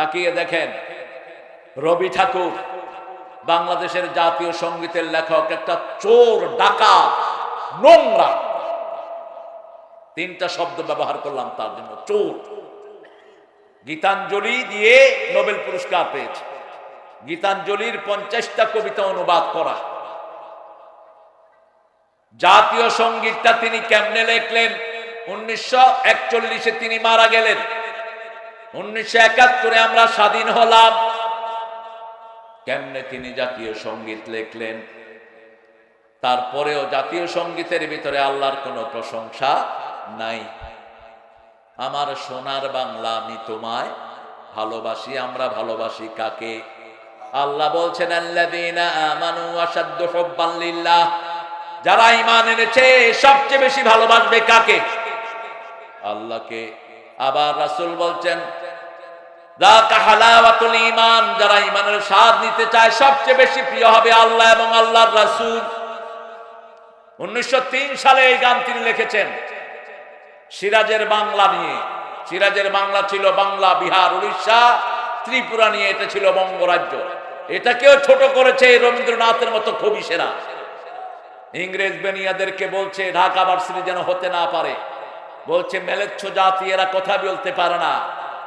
তাকিয়ে দেখেন, রবি ঠাকুর, বাংলাদেশের জাতীয় সঙ্গীতের লেখক, একটা চোর ডাকা নোংরা। তিনটা শব্দ ব্যবহার করলাম তার জন্য, চোর। গীতাঞ্জলি দিয়ে নোবেল পুরস্কার পেয়েছে। গীতাঞ্জলির পঞ্চাশটা কবিতা অনুবাদ করা। জাতীয় সঙ্গীতটা তিনি কেমনে লেখলেন? উনিশশো একচল্লিশে তিনি মারা গেলেন। উনিশশো একাত্তরে আমরা স্বাধীন হলাম। কেমনে তিনি জাতীয় সংগীত লেখলেন? তারপরেও জাতীয় সঙ্গীতের ভিতরে আল্লাহর কোনো প্রশংসা নাই। আমার সোনার বাংলা আমি তোমায় ভালোবাসি, আমরা ভালোবাসি কাকে? আল্লাহ বলছেন যারা ঈমান এনেছে, সবচেয়ে বেশি ভালোবাসবে কাকে? আল্লাহকে। আবার রাসূল বলছেন যারা ঈমানের স্বাদ নিতে চায়, সবচেয়ে বেশি প্রিয় হবে আল্লাহ এবং আল্লাহর রাসূল। উনিশশো সালে এই গান তিনি লিখেছেন, সিরাজের বাংলা নিয়ে। সিরাজের বাংলা ছিল বাংলা, বিহার, উড়িষ্যা, ত্রিপুরা নিয়ে এটা ছিল বঙ্গরাজ্য। এটাকেও ছোট করেছে রবীন্দ্রনাথের মতো খবিসেরা ইংরেজ বেনিয়াদেরকে বলছে, ঢাকা ভার্সিটি যেন হতে না পারে। বলছে, মেলেচ্ছ জাতি, এরা কথা বলতে পারে না।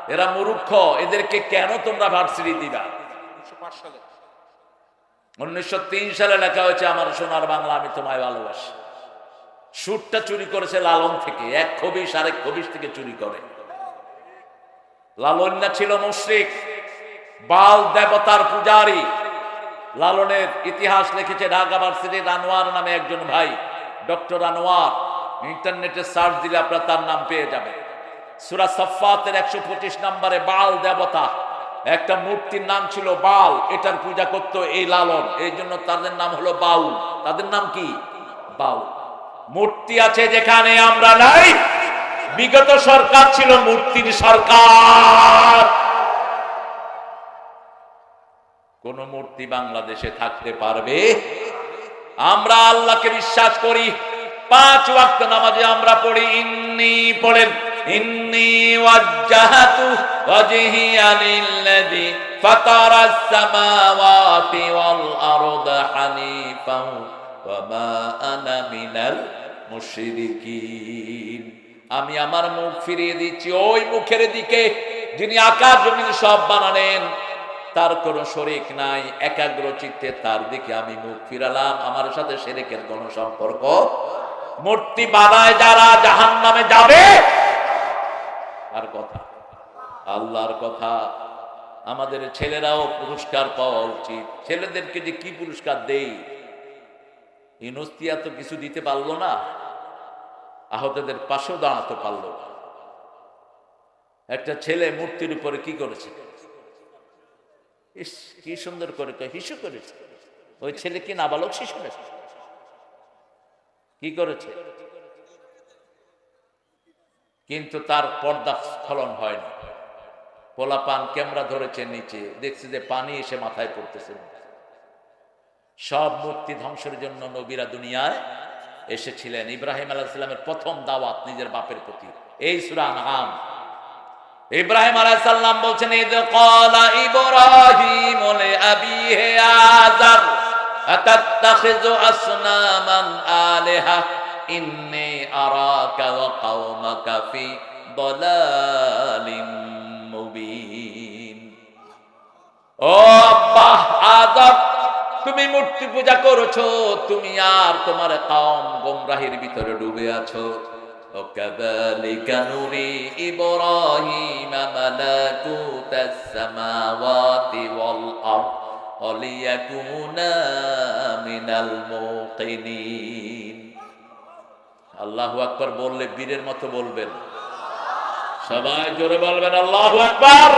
এরা মুরুক্ষ এদেরকে কেন তোমরা ভার্সিটি দিবা? উনিশশো সালে। লেখা হয়েছে আমার সোনার বাংলা আমি তোমায় ভালোবাসি। সুরটা চুরি করেছে লালন থেকে এক খবিস আরেক খবিস থেকে চুরি করে। লালন্যা ছিল মুশ্রিক বাল দেবতার পূজারী। লালনের ইতিহাস লিখেছে ঢাকা ভার্সিটির আনোয়ার নামে একজন ভাই ডক্টর আনোয়ার। ইন্টারনেটে সার্চ দিলে আপনারা তার নাম পেয়ে যাবেন। সুরা সফাতের একশো পঁচিশ নম্বরে বাল দেবতা। একটা মূর্তির নাম ছিল বাল, এটার পূজা করতো এই লালন। এই জন্য তাদের নাম হলো বাউল। তাদের নাম কি? বাউল। মূর্তি আছে যেখানে আমরা নাই। বিগত সরকার ছিল মূর্তির সরকার। কোন মূর্তি বাংলাদেশে থাকতে পারবে? আমরা আল্লাহকে বিশ্বাস করি। পাঁচ ওয়াক্ত নামাজে আমরা পড়ি, ইন্নি পড়েন। আমি আমার মুখ ফিরিয়ে দিচ্ছি, ওই মুখের দিকে যিনি আকাশ জমিন সব বানালেন, তার কোনো শরিক নাই, একাগ্র চিত্তে তার দিকে আমি মুখ ফিরালাম। আমার সাথে সেরেকের কোনো সম্পর্ক মূর্তি বানায় যারা জাহান নামে যাবে আর কথা। আল্লাহর কথা আমাদের ছেলেরাও পুরস্কার পাওয়া উচিত। ছেলেদেরকে যে কি পুরস্কার দেই? ইনস্তিয়া তো কিছু দিতে পারল না, আহতদের পাশেও দাঁড়াতে পারল না। একটা ছেলে মূর্তির উপরে কি করেছে? ইস, কি সুন্দর করে হিসু করেছে। ওই ছেলে কি নাবালক শিশু? কি করেছে? কিন্তু তার পর্দা স্খলন হয়নি। পোলা পান ক্যামেরা ধরেছে নিচে, দেখছে যে পানি এসে মাথায় পড়তেছে। সব মূর্তি ধ্বংসের জন্য নবীরা দুনিয়ায় এসেছিলেন। ইব্রাহিম আলাহিসাল্লামের প্রথম দাওয়াত নিজের বাপের প্রতি। এই সুরান আম ইব্রাহিম আলাইসাল্লাম বলছেন, ইদ ক্বালা ইব্রাহিম লিআবিহি আযার, আতাত্তাখিযু আসনামান আলিহা? ইন্নী আরাকা ওয়া কওমাকা ফি দালালিম মুবিন ও আব্বা আযার তুমি মূর্তি পূজা করেছো তুমি আর তোমার কওম গোমরাহির ভিতরে ডুবে আছো وكذلك نري إبراهيم ملكوت السماوات والأرض وليكونا من الموقنين আল্লাহু আকবার বললে বীরের মতো বলবেন। সবাই জোরে বলবেন, আল্লাহু আকবার।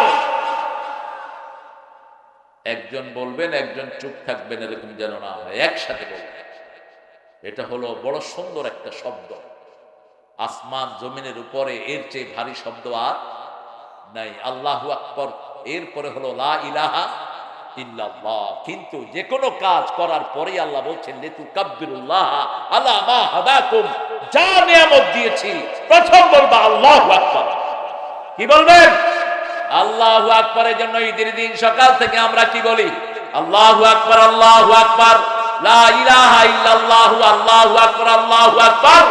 একজন বলবেন, একজন চুপ থাকবেন, এরকম যেন না হয়, একসাথে বলবেন। এটা হলো বড় সুন্দর একটা শব্দ। আসমান জমিনের উপরে এর চেয়ে ভারী শব্দ আর নাই। আল্লাহু আকবর, এরপরে হলো লা ইলাহা ইল্লাল্লাহ। কিন্তু যে কোনো কাজ করার পরে আল্লাহ বলছেন লেতু কাব্বিরুল্লাহ আল্লাহ মা হাদাকুম। যা নিয়ামত দিয়েছি, প্রথম বলবা আল্লাহু আকবার। কি বলবেন? আল্লাহু আকবরের জন্য ঈদের দিন সকাল থেকে আমরা কি বলি? আল্লাহু আকবার আল্লাহু আকবার। লা ইলাহা ইল্লাল্লাহু, আল্লাহু আকবার আল্লাহু আকবার।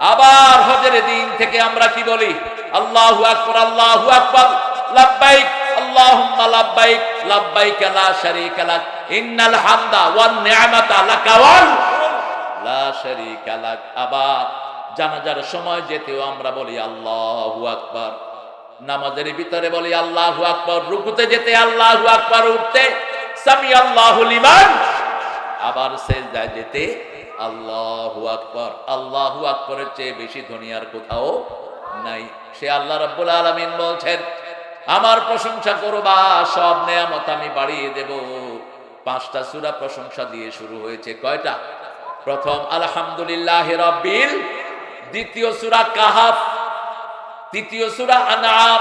আবার হজের দিন থেকে আমরা কি বলি? আল্লাহু আকবার আল্লাহু আকবার। লাব্বাইক, আল্লাহুম্মা লাব্বাইক। লাব্বাইক লা শারীকা ইন্নাল হামদা ওয়ান লা আবার জানাজার সময় যেতেও আমরা বলি আল্লাহু আকবার। নামাজের ভিতরে বলি আল্লাহু আকবার, রুকুতে যেতে আল্লাহু আকবার, উঠতে সামি আল্লাহু লিমান। আবার সেজদায় যেতে আল্লাহু আকবার। আল্লাহু আকবরের চেয়ে বেশি দুনিয়ার কোথাও নাই। সে আল্লাহ রাব্বুল আলামিন বলছেন আমার প্রশংসা করবা সব নেয়ামত আমি বাড়িয়ে দেব। পাঁচটা সূরা প্রশংসা দিয়ে শুরু হয়েছে। কয়টা? প্রথম আলহামদুলিল্লাহ রাব্বিল দ্বিতীয় সূরা কাহাফ তৃতীয় সূরা আনআম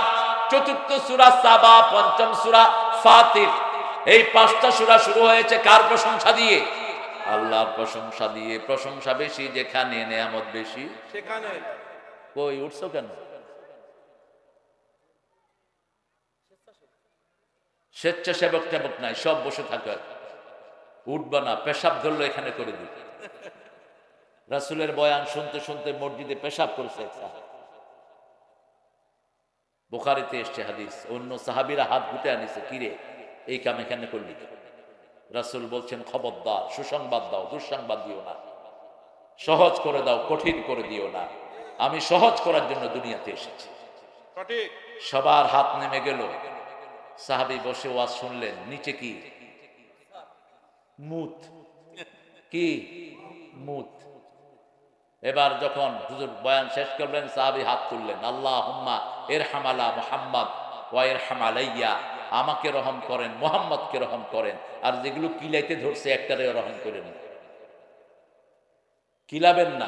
চতুর্থ সূরা সাবা পঞ্চম সূরা ফাতির এই পাঁচটা সূরা শুরু হয়েছে কার প্রশংসা দিয়ে? আল্লাহর প্রশংসা দিয়ে। প্রশংসা বেশি যেখানে নেয়ামত বেশি। সেখানে। কই উঠছো কেন? স্বেচ্ছাসেবক টেবক নাই সব বসে থাকে। উঠবা না পেশাব ধরলো এখানে করে দিই। রাসুলের বয়ান শুনতে শুনতে মসজিদে পেশাব করেছে এক বোখারিতে এসছে হাদিস অন্য সাহাবিরা হাত গুটে আনিছে কিরে এই কাম এখানে করলি? রাসুল বলছেন খবরদার সুসংবাদ দাও দুঃসংবাদ দিও না। সহজ করে দাও কঠিন করে দিও না। আমি সহজ করার জন্য দুনিয়াতে এসেছি। সবার হাত নেমে গেল। সাহাবি বসে ওয়াজ শুনলেন, নিচে কি? মুত। কি? মুত। এবার যখন হুজুর বয়ান শেষ করলেন, সাহাবি হাত তুললেন আল্লাহ হুম্মা এর হামালা মোহাম্মদ ওয়া এর হামালাইয়া আমাকে রহম করেন, মোহাম্মদকে রহম করেন। আর যেগুলো কিলাইতে ধরছে একটারে রহম করেন কিলাবেন না।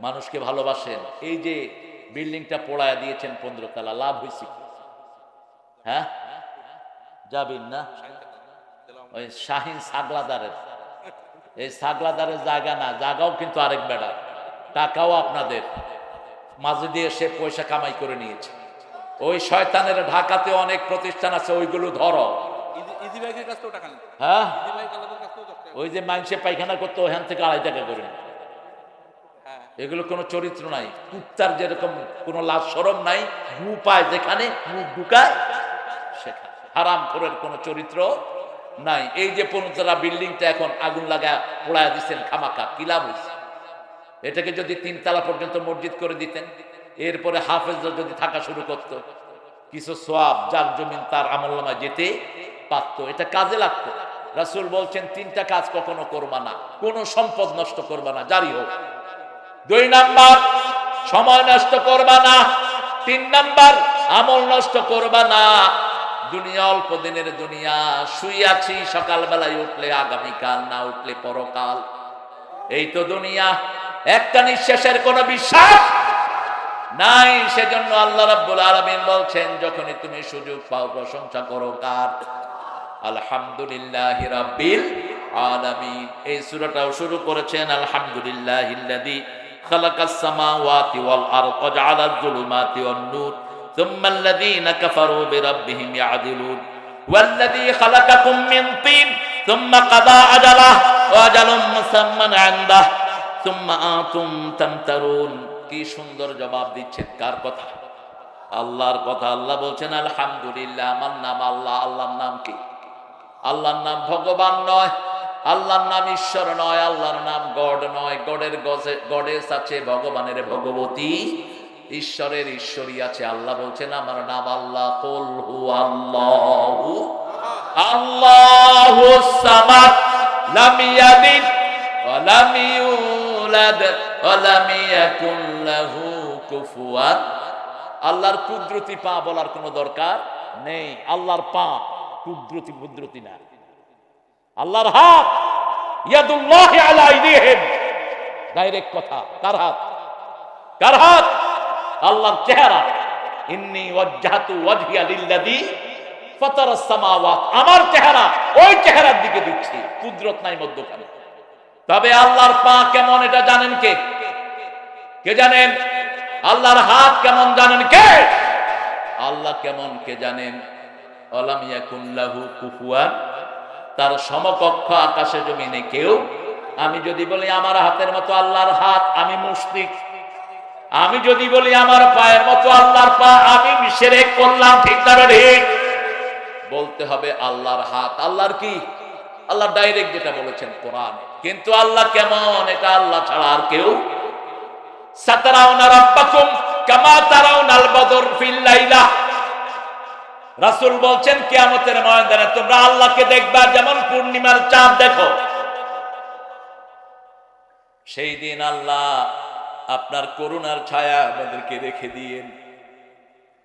মানুষকে ভালোবাসেন। এই যে বিল্ডিংটা পোড়ায় দিয়েছেন পনেরো তালা, লাভ হয়েছে হ্যাঁ? যাবেন না? ওই শাহিন সাগলাদারের। এই সাগলাদারের জায়গা না জায়গাও কিন্তু আরেক বেড়া। টাকাও আপনাদের। মাঝে দিয়ে সে পয়সা কামাই করে নিয়েছে। ওই শয়তানের ঢাকাতে অনেক প্রতিষ্ঠান আছে ওইগুলো ধরো। হ্যাঁ। ওই যে মানুষে পায়খানা করতো ওখান থেকে আড়াই টাকা করে হ্যাঁ। এগুলো কোনো চরিত্র নাই। কুত্তার যেরকম কোনো লাভ সরম নাই গু পায় যেখানে মুখ ঢুকায় সেখানে হারাম করের কোনো চরিত্র নাই। এই যে পনেরোতলা বিল্ডিংটা এখন আগুন লাগা পোড়ায় দিচ্ছেন খামাকা কি লাভ হয়েছে এটাকে যদি তিন তিনতলা পর্যন্ত মসজিদ করে দিতেন, এরপরে হাফেজরা যদি থাকা শুরু করত, কিছু সোয়াব যার জমিন তার আমল্লামায় যেতে পারতো। এটা কাজে লাগতো। রাসূল বলছেন, তিনটা কাজ কখনো করবা না, কোনো সম্পদ নষ্ট করবা না, জারি হোক। দুই নাম্বার, সময় নষ্ট করবা না। তিন নাম্বার, আমল নষ্ট করবা না। দুনিয়া, অল্প দিনের দুনিয়া। শুই আছি, সকালবেলায় উঠলে আগামীকাল, না উঠলে পরকাল। এই তো দুনিয়া। একটা নিঃশ্বাসের কোনো বিশ্বাস নাই। সেজন্য আল্লাহ রাব্বুল আলামিন বলছেন, যখনই তুমি সুযোগ পাও, প্রশংসা করো কার? আলহামদুলিল্লাহ রাব্বিল আলামিন। এই সূরাটাও শুরু করেছেন, আলহামদুলিল্লাহিল্লাযী খালাকাস সামাওয়াতি ওয়াল আরদ ওয়া জাআলাজ যুলুমাতি ওয়ান নূর। থুম্মা আল্লাযীনা কাফারু বিরাব্বিহিম ইয়াদিলুন والذي خلقكم من طين ثم قضى أجله وأجل مسمى عنده ثم أنتم تمترون কি সুন্দর জবাব দিচ্ছেন কার কথা আল্লাহর কথা আল্লাহ বলছেন আলহামদুলিল্লাহ আমার নাম আল্লাহ আল্লাহর নাম কি আল্লাহর নাম ভগবান নয় আল্লাহর নাম ঈশ্বর নয় আল্লাহর নাম গড নয় গডের গজে গডেস আছে ভগবানের ভগবতী ঈশ্বরের ঈশ্বরী আছে। আল্লাহ বলছেন, আমার নাম আল্লাহ, কুল হু আল্লাহু। আল্লাহু সামাদ, লাম ইয়ালিদ, ওয়া লাহু কুফুয়ান। আল্লাহর কুদরতি পা বলার কোনো দরকার নেই। আল্লাহর পা কুদরতি কুদরতি না। আল্লাহর হাত ইয়াদুল্লাহ আলা আইদিহিম। ডাইরেক্ট কথা। কার হাত? কার হাত? আল্লাহর চেহারা। ইন্নি ওয়াজ্জাহাতু ওয়াজহিয়া লিল্লাযী ফাতারাস সামাওয়াত। আমার চেহারা, ওই চেহারার দিকে দিচ্ছি কুদরত নাই মধ্যখানে। তবে আল্লাহর পা কেমন এটা জানেন কে? কে জানেন? আল্লাহর হাত কেমন জানেন কে? আল্লাহ কেমন কে জানেন? অলামিয়া কুল্লাহু কুফুয়ান। তার সমকক্ষ আকাশে জমিনে কেউ? আমি যদি বলি, আমার হাতের মতো আল্লাহর হাত, আমি মুশরিক। আমি যদি বলি আমার পায়ের মতো আল্লাহর পা, আমি শিরক করলাম, ঠিক না ঠিক বলতে হবে আল্লাহর হাত। আল্লাহর কি? আল্লাহ ডাইরেক্ট যেটা বলেছেন কোরআন। কিন্তু আল্লাহ কেমন? এটা আল্লাহ ছাড়া আর কেউ? বলছেন যেমন পূর্ণিমার চাঁদ দেখো। সেই দিন আল্লাহ আপনার করুণার ছায়া আমাদেরকে রেখে দিয়েন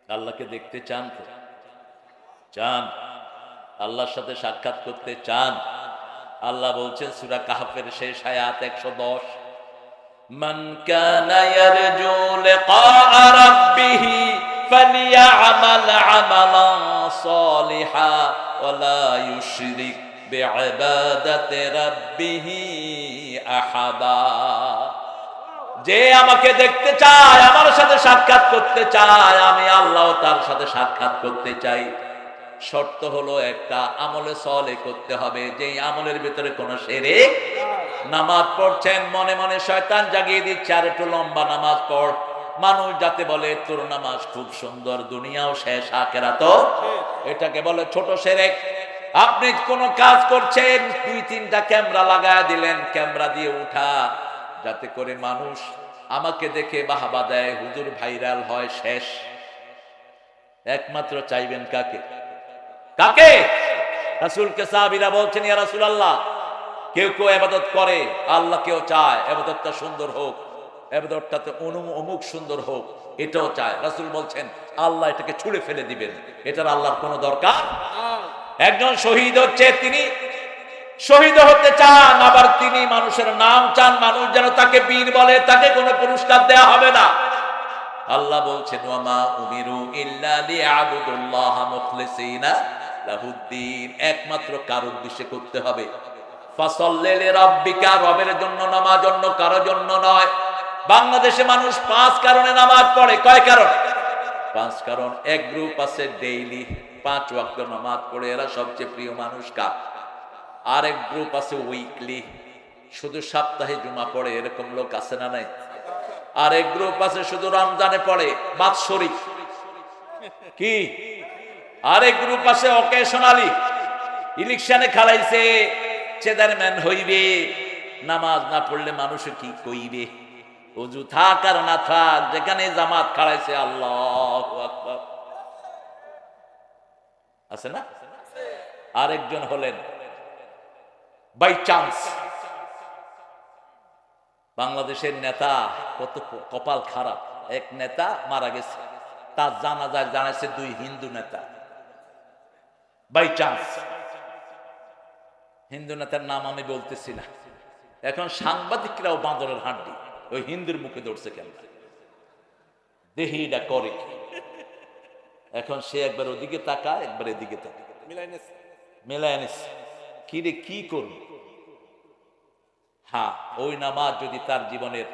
আল্লাহকে দেখতে চান তো চান আল্লাহর সাথে সাক্ষাৎ করতে চান আল্লাহ বলছেন সুরা কাহাফের শেষ হায়াত একশো দশ من كان يرجو لقاء ربه فليعمل عملا صالحا ولا يشرك بعبادة ربه أحدا যে আমাকে দেখতে চায়, আমার সাথে সাক্ষাৎ করতে চায়, আমি আল্লাহ তার সাথে সাক্ষাৎ করতে চাই। শর্ত হলো একটা, আমলে সলে করতে হবে। যে আমলের ভিতরে কোনো সেরে নামাজ পড়ছেন, মনে মনে শয়তান জাগিয়ে দিচ্ছে, আর একটু লম্বা নামাজ পড়। মানুষ যাতে বলে, তোর নামাজ খুব সুন্দর, দুনিয়াও শেষ আকেরা তো এটাকে বলে ছোট সেরেক আপনি কোন কাজ করছেন, দুই তিনটা ক্যামেরা লাগায় দিলেন, ক্যামেরা দিয়ে উঠা। যাতে করে মানুষ আমাকে দেখে বাহাবা দেয় হুজুর ভাইরাল হয় শেষ। একমাত্র চাইবেন কাকে? কাকে? রাসূলকে সাহাবীরা বলছেন ইয়া রাসূলুল্লাহ কেউ কেউ এবাদত করে আল্লাহ কেউ চায় এবাদতটা সুন্দর হোক এবাদতটাতে অনু অমুক সুন্দর হোক এটাও চায়। রাসূল বলছেন আল্লাহ এটাকে ছুঁড়ে ফেলে দিবেন এটার আল্লাহর কোনো দরকার? একজন শহীদ হচ্ছে তিনি শহীদ হতে চান, আবার তিনি মানুষের নাম চান, মানুষ যেন তাকে বীর বলে, তাকে কোনো পুরস্কার দেয়া হবে না। আল্লাহ বলছেন একমাত্র কার উদ্দেশ্যে করতে হবে। রবের জন্য নামাজ অন্য কারও জন্য নয়। বাংলাদেশে মানুষ পাঁচ কারণে নামাজ পড়ে। কয় কারণে? পাঁচ কারণ। এক গ্রুপ আছে ডেইলি, পাঁচ ওয়াক্ত নামাজ পড়ে। এরা সবচেয়ে প্রিয় মানুষ কার? আরেক গ্রুপ আছে উইকলি। শুধু সপ্তাহে জুমা পড়ে, এরকম লোক আছে না নাই? আরেক গ্রুপ আছে শুধু রমজানে পড়ে, বাৎসরিক। কি? আরেক গ্রুপ আছে অকেশনালি ইলেকশনে খেলাইছে চেয়ারম্যান হইবে। নামাজ না পড়লে মানুষ কি কইবে? অজু থাক আর না থাক, যেখানে জামাত খাড়াইছে আল্লাহ আছে না? আরেকজন হলেন বাই চান্স বাংলাদেশের নেতা কত কপাল খারাপ। এক নেতা মারা গেছে। তার জানাজায় জানাইছে দুই হিন্দু নেতা। বাই চান্স হিন্দু নেতার নাম আমি বলতেছি না। এখন সাংবাদিকরাও বাঁদরের হাড্ডি। ওই হিন্দুর মুখে ধরছে কেন? দেহিটা করে এখন সে একবার ওদিকে তাকায় একবার এদিকে তাকায়। মিলাই নিছে। মেলায় এনেছে কি রে কি করব? হ্যাঁ ওই নামাজ যদি তার জীবনের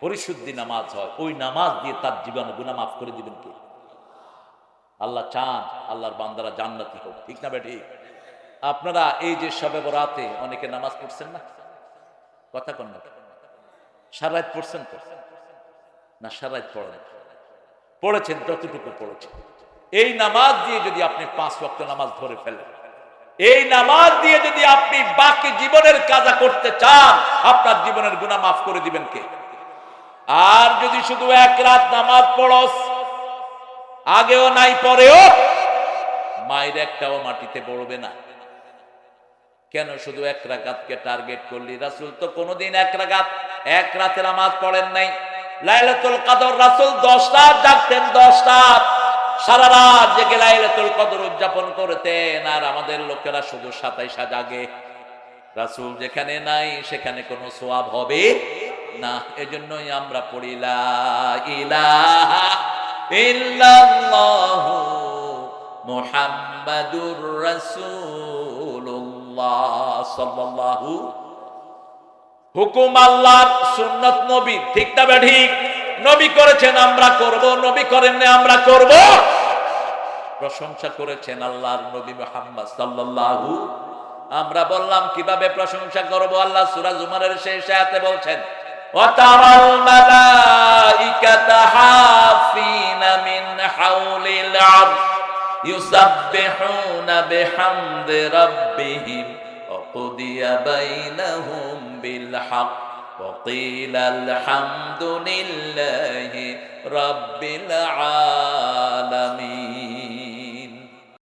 পরিশুদ্ধি নামাজ হয়, ওই নামাজ দিয়ে তার জীবন গুণা মাফ করে দিবেন কে? আল্লাহ চান আল্লাহর বান্দারা জান্নাতি হোক, ঠিক না বেটি? আপনারা এই যে সবে বরাতে অনেকে নামাজ পড়ছেন না? কথা কন না। সারাত পড়ছেন তো? না সারাত পড়েন। পড়েছেন, যতটুকু পড়েছেন। এই নামাজ দিয়ে যদি আপনি পাঁচ ওয়াক্ত নামাজ ধরে ফেলেন এই নামাজ দিয়ে যদি আপনি বাকি জীবনের কাজা করতে চান, আপনার জীবনের গুণা মাফ করে দিবেন কে? আর যদি শুধু এক রাত নামাজ পড়স, আগেও নাই, পরেও, মায়ের একটাও মাটিতে পড়বে না। কেন শুধু এক রাকাতকে টার্গেট করলি? রাসূল তো কোনোদিন এক রাগাত, এক রাতে নামাজ পড়েন নাই। লাইলাতুল কাদর, রাসুল 10 রাত জাগতেন 10 রাত সারা রাত জেগে লাইলাতুল কদর উদযাপন করতেন, আর আমাদের লোকেরা শুধু 27 জাগে। রাসূল যেখানে নাই, সেখানে কোনো সোয়াব হবে না। এজন্যই আমরা পড়ি, লা ইলাহা হুকুম আল্লাহর সুন্নত নবী, ঠিক না ঠিক নবী করেছেন আমরা করব নবী করেন না আমরা করব প্রশংসা করেছেন আল্লাহর নবী মুহাম্মদ সাল্লাল্লাহু আমরা বললাম কিভাবে প্রশংসা করব আল্লাহ সূরা জুমারের শেষ আয়াতে বলছেন وترى الملائكة حافين من حول العرش يسبحون بحمد ربهم وقضي بينهم بالحق وقيل الحمد لله رب العالمين.